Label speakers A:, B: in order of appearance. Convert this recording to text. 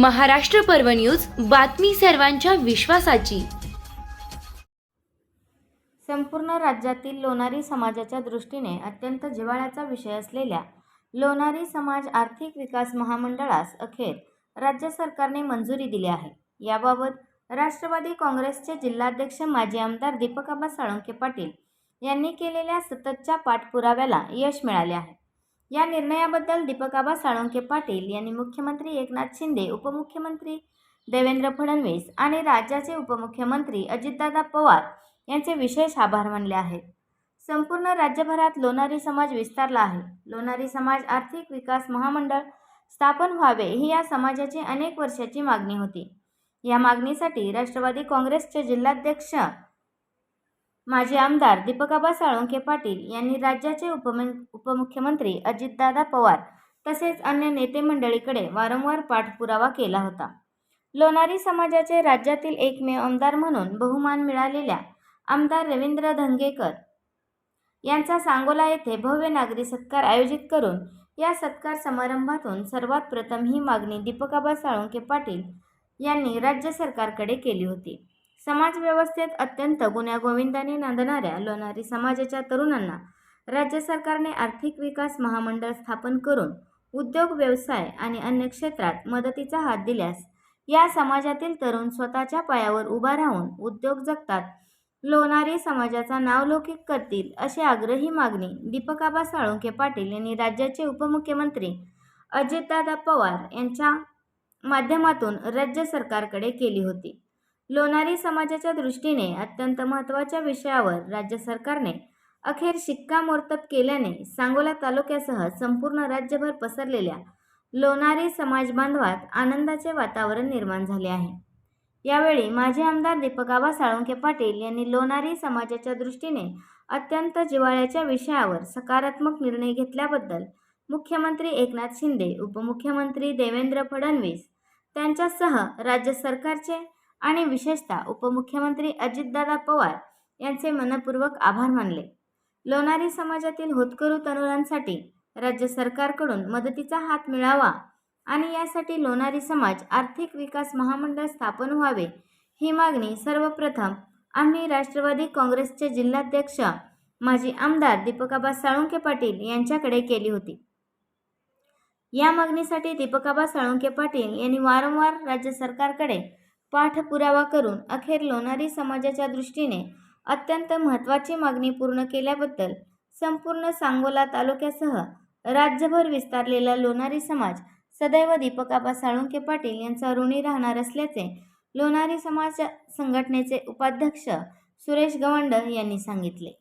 A: महाराष्ट्र पर्व न्यूज बातमी सर्वांच्या विश्वासाची.
B: संपूर्ण राज्यातील लोणारी समाजाच्या दृष्टीने अत्यंत जिव्हाळ्याचा विषय असलेल्या लोणारी समाज आर्थिक विकास महामंडळास अखेर राज्य सरकारने मंजुरी दिली आहे. याबाबत राष्ट्रवादी काँग्रेसचे जिल्हाध्यक्ष माजी आमदार दीपकाबा साळुंके पाटील यांनी केलेल्या सततच्या पाठपुराव्याला यश मिळाले आहे. या निर्णयाबद्दल दीपकाबा साळुंके पाटील यांनी मुख्यमंत्री एकनाथ शिंदे उपमुख्यमंत्री देवेंद्र फडणवीस आणि राज्याचे उपमुख्यमंत्री अजितदादा पवार यांचे विशेष आभार मानले आहेत. संपूर्ण राज्यभरात लोणारी समाज विस्तारला आहे. लोणारी समाज आर्थिक विकास महामंडळ स्थापन व्हावे ही या समाजाची अनेक वर्षाची मागणी होती. या मागणीसाठी राष्ट्रवादी काँग्रेसचे जिल्हाध्यक्ष माजी आमदार दीपकाबा साळुंखे पाटील यांनी राज्याचे उपमु उपमुख्यमंत्री अजितदादा पवार तसेच अन्य नेते मंडळीकडे वारंवार पाठपुरावा केला होता. लोणारी समाजाचे राज्यातील एकमेव आमदार म्हणून बहुमान मिळालेल्या आमदार रवींद्र धंगेकर यांचा सांगोला येथे भव्य नागरी सत्कार आयोजित करून या सत्कार समारंभातून सर्वात प्रथम ही मागणी दीपकाबा साळुंके पाटील यांनी राज्य सरकारकडे केली होती. समाजव्यवस्थेत अत्यंत गुण्यागोविंदाने नांदणाऱ्या लोणारी समाजाच्या तरुणांना राज्य सरकारने आर्थिक विकास महामंडळ स्थापन करून उद्योग व्यवसाय आणि अन्य क्षेत्रात मदतीचा हात दिल्यास या समाजातील तरुण स्वतःच्या पायावर उभा राहून उद्योग जगतात. लोणारी समाजाचा नावलौकिक करतील अशी आग्रही मागणी दीपकाबा साळुंके पाटील यांनी राज्याचे उपमुख्यमंत्री अजितदादा पवार यांच्या माध्यमातून राज्य सरकारकडे केली होती. लोणारी समाजाच्या दृष्टीने अत्यंत महत्त्वाच्या विषयावर राज्य सरकारने अखेर शिक्कामोर्तब केल्याने सांगोला तालुक्यासह संपूर्ण राज्यभर पसरलेल्या लोणारी समाज बांधवात आनंदाचे वातावरण निर्माण झाले आहे. यावेळी माजी आमदार दीपकाबा साळुंके पाटील यांनी लोणारी समाजाच्या दृष्टीने अत्यंत जिव्हाळ्याच्या विषयावर सकारात्मक निर्णय घेतल्याबद्दल मुख्यमंत्री एकनाथ शिंदे उपमुख्यमंत्री देवेंद्र फडणवीस त्यांच्यासह राज्य सरकारचे आणि विशेषतः उपमुख्यमंत्री अजितदादा पवार यांचे मनपूर्वक आभार मानले. लोणारी समाजातील होतकरू तरुणांसाठी राज्य सरकारकडून मदतीचा हात मिळावा आणि यासाठी लोणारी समाज आर्थिक विकास महामंडळ स्थापन व्हावे ही मागणी सर्वप्रथम आम्ही राष्ट्रवादी काँग्रेसचे जिल्हाध्यक्ष माजी आमदार दीपकाबा साळुंके पाटील यांच्याकडे केली होती. या मागणीसाठी दीपकाबा साळुंके पाटील यांनी वारंवार राज्य सरकारकडे पाठपुरावा करून अखेर लोणारी समाजाच्या दृष्टीने अत्यंत महत्त्वाची मागणी पूर्ण केल्याबद्दल संपूर्ण सांगोला तालुक्यासह राज्यभर विस्तारलेला लोणारी समाज सदैव दीपकाबा साळुंके पाटील यांचा ऋणी राहणार असल्याचे लोणारी समाज संघटनेचे उपाध्यक्ष सुरेश गवंड यांनी सांगितले.